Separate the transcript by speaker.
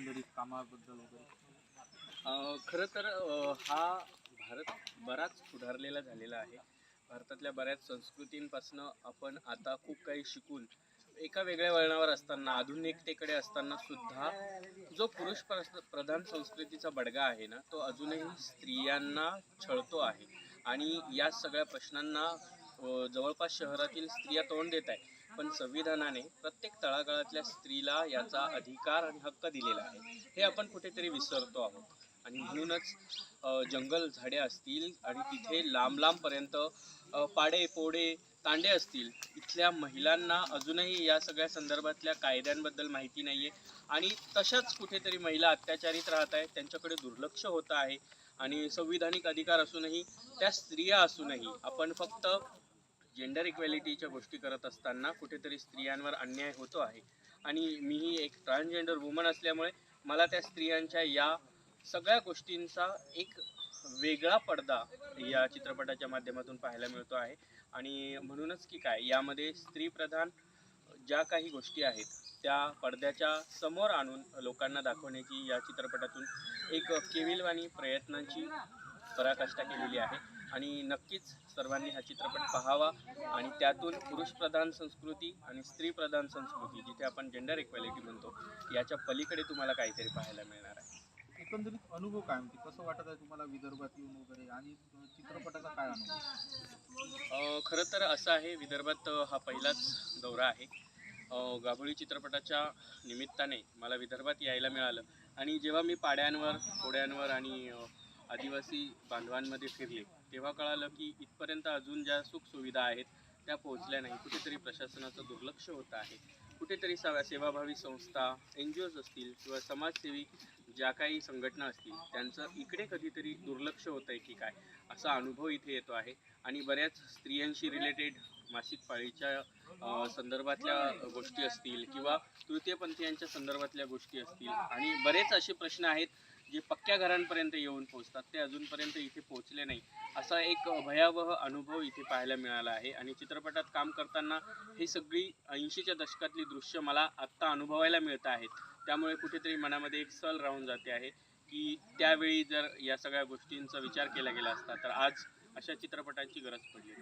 Speaker 1: एकंदरीत कामाबद्दल वगैरे?
Speaker 2: खरं तर हा भारत बराच सुधारलेला झालेला आहे. भारतातल्या बऱ्याच संस्कृतींपासून आपण आता खूप काही शिकून एका वेगळ्या वळणावर असताना आधुनिकतेकडे असताना सुद्धा जो पुरुष प्रधान संस्कृतीचा बडगा आहे ना तो अजूनही स्त्रियांना छळतो आहे. आणि या सगळ्या प्रश्नांना जवळपास शहरातील स्त्रिया तोंड देत आहे. पण संविधानाने प्रत्येक तळागाळातल्या स्त्रीला याचा अधिकार आणि हक्क दिलेला आहे. हे आपण कुठेतरी विसरतो आहोत. आणि म्हणूनच जंगल झाडे असतील आणि तिथे लांब लांबपर्यंत पाडे पोडे तांडे असतील इथल्या महिलांना अजूनही या सगळ्या संदर्भातल्या कायद्यांबद्दल माहिती नाही आहे आणि तशाच कुठेतरी महिला अत्याचारित राहत आहेत त्यांच्याकडे दुर्लक्ष होत आहे. आणि संविधानिक अधिकार असूनही त्या स्त्रिया असूनही आपण फक्त जेंडर इक्वॅलिटीच्या गोष्टी करत असताना कुठेतरी स्त्रियांवर अन्याय होतो आहे. आणि मीही एक ट्रान्सजेंडर वुमन असल्यामुळे मला त्या स्त्रियांच्या या सगळ्या गोष्टींचा एक वेगळा पडदा या चित्रपटाच्या माध्यमातून पाहायला मिळतो आहे. आणि म्हणूनच की काय यामध्ये स्त्रीप्रधान ज्या काही गोष्टी आहेत त्या पडद्याच्या समोर आणून लोकांना दाखवण्याची या चित्रपटातून एक केविलवाणी प्रयत्नांची पराकाष्ठा केलेली आहे. आणि नक्कीच सर्वांनी हा चित्रपट पाहावा आणि त्यातून पुरुषप्रधान संस्कृती आणि स्त्रीप्रधान संस्कृती जिथे आपण जेंडर इक्वॅलिटी म्हणतो याच्या पलीकडे तुम्हाला काहीतरी पाहायला मिळणार आहे.
Speaker 1: एकंदरीत अनुभव काय म्हणते कसं वाटत आहे तुम्हाला विदर्भात येऊन वगैरे आणि चित्रपटाचा काय अनुभव?
Speaker 2: खरं तर असं आहे विदर्भात हा पहिलाच दौरा आहे. गाभोळी चित्रपटाच्या निमित्ताने मला विदर्भात यायला मिळालं. आणि जेव्हा मी पाड्यांवर कोड्यांवर आणि आदिवासी बांधवांमध्ये फिरले तेव्हा कळालं की इथपर्यंत अजून ज्या सुखसुविधा आहेत त्या पोहोचल्या नाही कुठेतरी प्रशासनाचं दुर्लक्ष होत आहे. कुठेतरी सेवा सेवाभावी संस्था एन जी ओज असतील किंवा समाजसेवी ज्या काही संघटना असतील त्यांचं इकडे कधीतरी दुर्लक्ष होतं आहे की काय असा अनुभव इथे येतो आहे. आणि बऱ्याच स्त्रियांशी रिलेटेड मासिक पाळीच्या संदर्भातल्या गोष्टी असतील किंवा तृतीयपंथीयांच्या संदर्भातल्या गोष्टी असतील. आणि बरेच असे प्रश्न आहेत जे पक्क्या घरांपर्यंत येऊन पोहोचतात ते अजूनपर्यंत इथे पोहोचले नाही. असा एक भयावह अनुभव इथे पाहायला मिळाला आहे. आणि चित्रपटात काम करताना ही सगळी ऐंशीच्या दशकातली दृश्य मला आत्ता अनुभवायला मिळत आहेत. त्यामुळे कुठेतरी मनामध्ये एक सल राहून जाते आहे की त्यावेळी जर या सगळ्या गोष्टींचा विचार केला गेला असता तर आज अशा चित्रपटांची गरज पडली